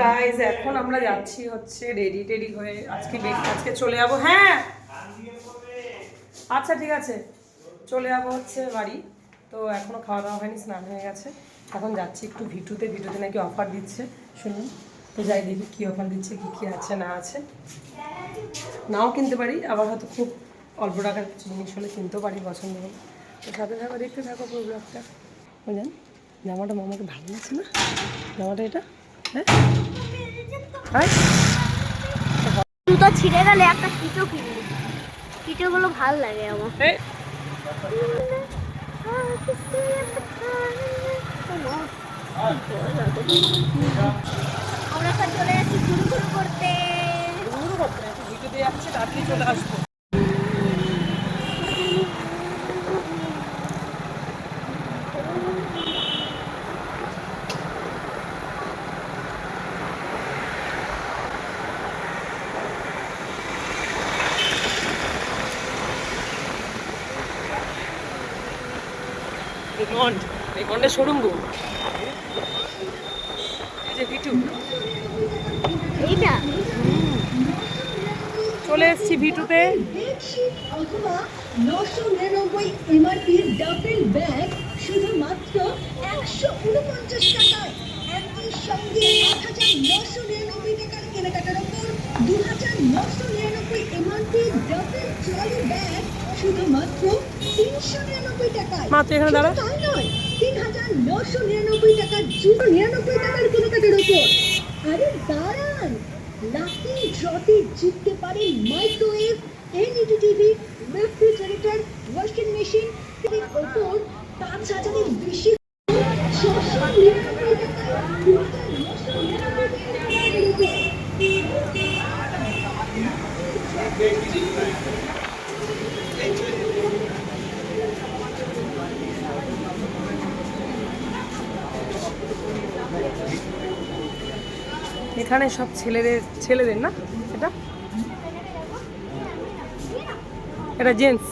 Guys এখন আমরা যাচ্ছি হচ্ছে রেডি টেডি হয়ে আজকে আজকে চলে যাব। হ্যাঁ! আচ্ছা ঠিক আছে। চলে যাব হচ্ছে বাড়ি। তো এখনও খাওয়া দাওয়া হয়নি, স্নান হয়ে গেছে। এখন যাচ্ছি একটু ভিটুতে। ভিটুতে নাকি অফার দিচ্ছে, শুনুন। তো যাই দেখি কী অফার দিচ্ছে, কী কী আছে, না আছে। নাও কিনতে পারি, আবার হয়তো খুব অল্প টাকার কিছু জিনিস হলে কিনতেও পারি, পছন্দ হলে। তো সাথে থাকো, দেখতে থাকো পুরো ব্লগটা বুঝলেন? জামাটা মামাকে ভালো লাগছে না? জামাটা এটা? হ্যাঁ? জুতো ছিঁড়ে গেলে একটা কিটো কিনবি। কিটোগুলো ভালো লাগে আমার। আমরা এখন চলে যাচ্ছি ঘুরু ঘুরু করতে। শুরু করতে যাচ্ছে তাড়াতাড়ি চলে আসব। রেমন্ড রেমন্ডের শোরুম গো। এই যে ভিটু। এইটা? চলে এসেছি ভিটুতে। অথবা নশো নিরানব্বই এমআরপির ডাবল ব্যাগ শুধুমাত্র একশো উনপঞ্চাশ টাকায় শুধুমাত্র তিনশো নিরানব্বই টাকায়। মা, এখানে দাঁড়া। তাই নয় তিন হাজার নশো নিরানব্বই টাকার দুশো নিরানব্বই টাকার ওপর। আরে দাঁড়ান লাকি ড্রতে জিততে পারেন microwave LED TV refrigerator washing machine এর ওপর পাঁচ হাজারের বেশি ছশো নিরানব্বই টাকায় দু হাজার নশো নিরানব্বই টাকার ওপর এখানে সব ছেলেদের ছেলেদের না? এটা? এটা জেন্টস।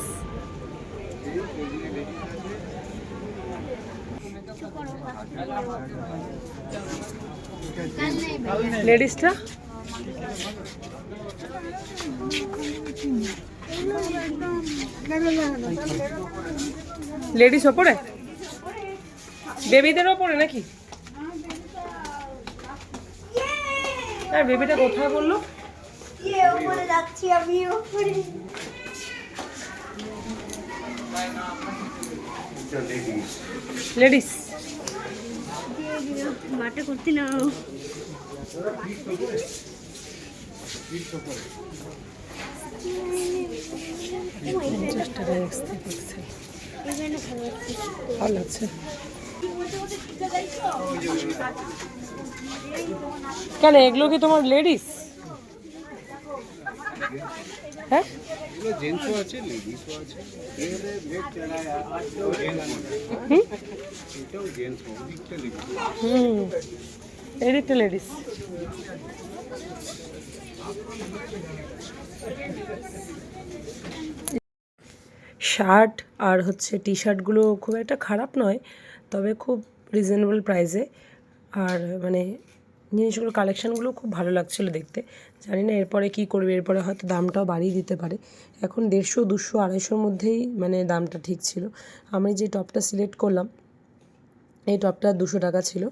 লেডিসটা? লেডিস ওপরে? বেবিদের ওপরে নাকি? হ্যাঁ বেবিটা কোথায় বলল? লেডিস মাঠে করতে না ভালো লাগছে কেন, এগুলো কি তোমার লেডিস হ্যাঁ? হুম। লেডিস শার্ট আর হচ্ছে টি শার্টগুলো খুব একটা খারাপ নয়, তবে খুব রিজনেবল প্রাইসে আর মানে জিনিসগুলো কালেকশানগুলো খুব ভালো লাগছিল দেখতে। জানি না এরপরে কি করবে, এরপরে হয়তো দামটাও বাড়িয়ে দিতে পারে। এখন দেড়শো, দুশো, আড়াইশোর মধ্যেই মানে দামটা ঠিক ছিল। আমি যে টপটা সিলেক্ট করলাম, এই টপটা দুশো টাকা ছিল।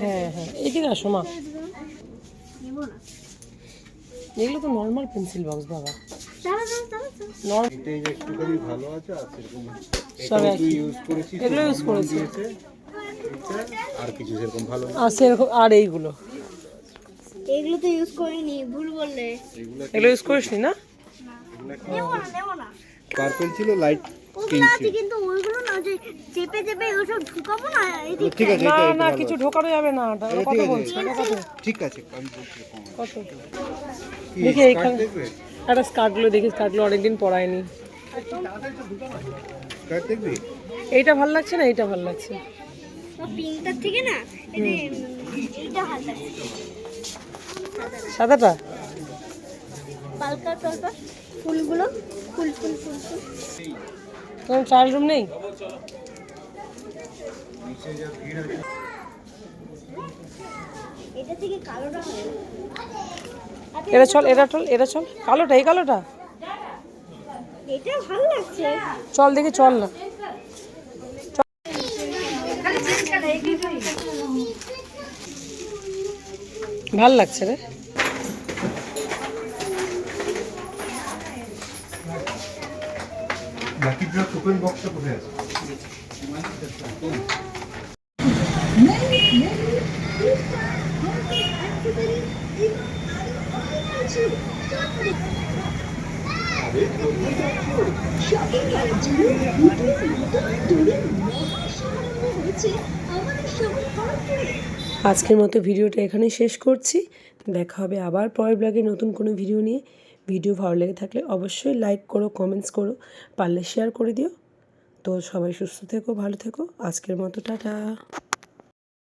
হ্যাঁ হ্যাঁ। এদিকে আসো মা। নেব না। এগুলো তো নর্মাল পেন্সিল বক্স বাবা। আর এইগুলো। এগুলো তো ইউজ করিনি ভুল বললে। এগুলো ইউজ করিসনি না? পার্পল ছিল লাইট কিন্তু ওইগুলো না যে চেপে চেপে ওসব ঢুকাবো না ঠিক আছে না এটা- এটা না কিছু ঢোকানো যাবে না ওটা কত ঠিক বলছে এটা কত ঠিক আছে আমি বলছি কম আছে। কত দেখি স্কার্ট একটা স্কার্টগুলো দেখি স্কার্টগুলো অনেকদিন পরায়নি। এইটা ভালো লাগছে না এইটা ভালো লাগছে? পিঙ্কটার থেকে না এইটা ভালো লাগছে। সাদাটা? পালকা টালকা ফুলগুলো ফুল ফুল ফুল ফুল। তোমার ট্রায়াল রুম নেই? এটা চল এটা চল এটা চল। কালোটা এই কালোটা? চল দেখি চল না। ভালো লাগছে রে। বক্সটা কোথায় আছে? আজকের মতো ভিডিওটা এখানে শেষ করছি। দেখা হবে আবার পরের ব্লগে নতুন কোনো ভিডিও নিয়ে। ভিডিও ভালো লেগে থাকলে অবশ্যই লাইক করো কমেন্টস করো, পারলে শেয়ার করে দিও। তো সবাই সুস্থ থেকো, ভালো থেকো। আজকের মতো, টাটা।